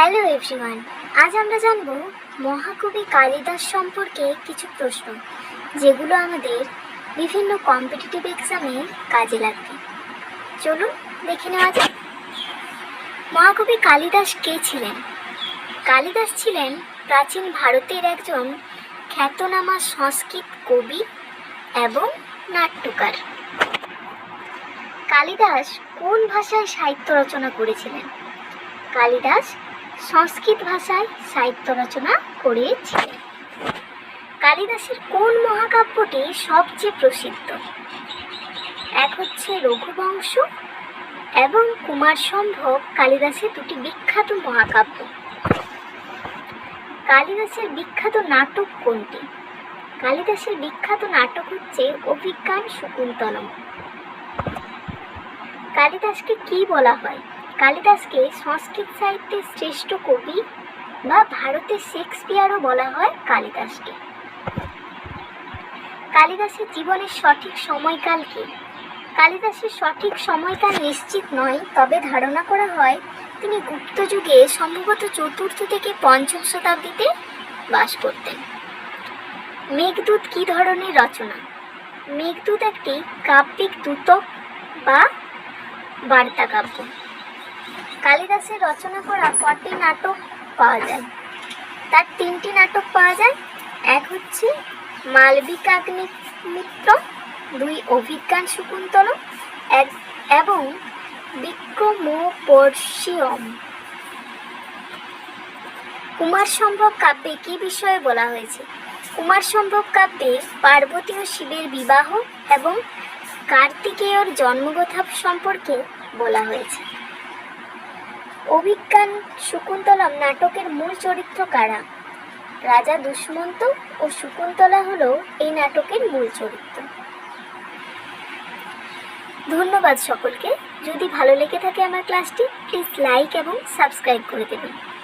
Hello everyone, আজ আমরা জানব মহাকবি কালিদাস সম্পর্কে কিছু প্রশ্ন, যেগুলো আমাদের বিভিন্ন কম্পিটিটিভ এক্সামে কাজে লাগবে। চলুন দেখে নেওয়া যাক। মহাকবি কালিদাস কে ছিলেন? কালিদাস ছিলেন প্রাচীন ভারতের একজন খ্যাতনামা সংস্কৃত কবি এবং নাট্যকার। কালিদাস কোন ভাষায় সাহিত্য রচনা করেছিলেন? কালিদাস সংস্কৃত ভাষায় সাহিত্য রচনা করেছিলেন কালিদাসের কোন মহাকাব্যটি সবচেয়ে প্রসিদ্ধ? এক হচ্ছে রঘুবংশ এবং কুমার সম্ভব কালিদাসের দুটি বিখ্যাত মহাকাব্য। কালিদাসের বিখ্যাত নাটক কোনটি? কালিদাসের বিখ্যাত নাটক হচ্ছে অভিজ্ঞান শকুন্তলম। কালিদাসকে কি বলা হয়? কালিদাসকে সংস্কৃত সাহিত্যের শ্রেষ্ঠ কবি বা ভারতের শেক্সপিয়ারও বলা হয় কালিদাসকে। কালিদাসের জীবনের সঠিক সময়কাল কি? কালিদাসের সঠিক সময়কাল নিশ্চিত নয়, তবে ধারণা করা হয় তিনি গুপ্ত যুগে সম্ভবত চতুর্থ থেকে পঞ্চম শতাব্দীতে বাস করতেন। মেঘদূত কি ধরনের রচনা? মেঘদূত একটি কাব্যিক দূতক বা বার্তা কাব্য কালিদাসের রচনা করা কটি নাটক পাওয়া যায়? তার তিনটি নাটক পাওয়া যায়। এক হচ্ছে মালবিকাগ্নি মিত্র, দুই অভিজ্ঞান শকুন্তল, এক এবং বিক্রমোপর্ষিয়ম কুমার সম্ভব কাব্যে কি বিষয়ে বলা হয়েছে? কুমার সম্ভব কাব্যে পার্বতী ও শিবের বিবাহ এবং কার্তিকেয়র জন্মকথা সম্পর্কে বলা হয়েছে। অভিজ্ঞান শকুন্তলম নাটকের মূল চরিত্র কারা? রাজা দুষ্মন্ত ও শকুন্তলা হল এই নাটকের মূল চরিত্র। ধন্যবাদ সকলকে। যদি ভালো লেগে থাকে আমার ক্লাসটি প্লিজ লাইক এবং সাবস্ক্রাইব করে দেবেন।